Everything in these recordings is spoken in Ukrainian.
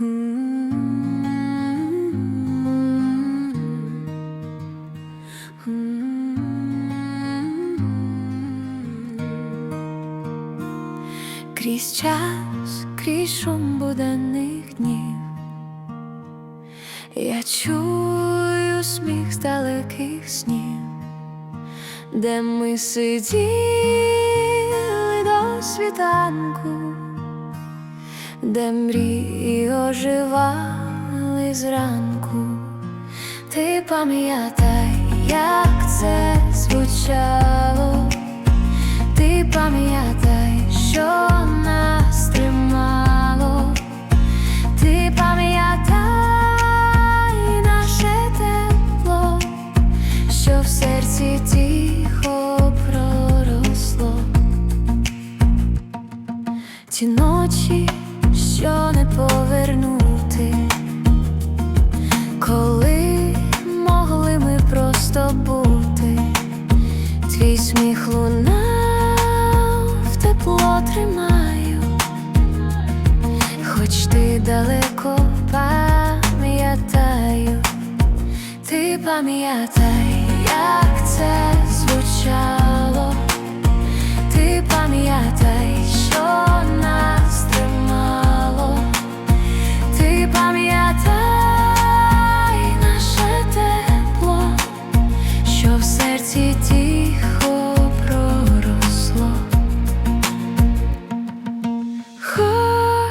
Крізь час, крізь шум буденних днів, я чую сміх з далеких снів, де ми сиділи до світанку, де мрії оживали зранку. Ти пам'ятай, як це звучало. Ти пам'ятай, що нас тримало. Ти пам'ятай наше тепло, що в серці тихо проросло. Ті ночі, що не повернути, коли могли ми просто бути, твій сміх лунав, тепло тримаю, хоч ти далеко пам'ятаю, ти пам'ятай, як це звучало,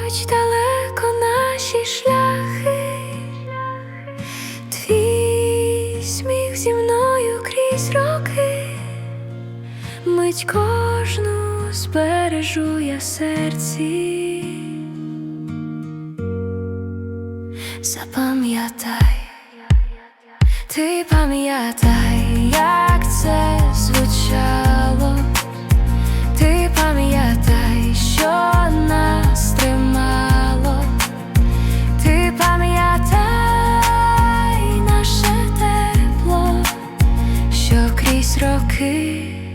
хоч далеко наші шляхи, твій сміх зі мною крізь роки, мить кожну збережу я серці. Запам'ятай, ти пам'ятай, як це крізь роки.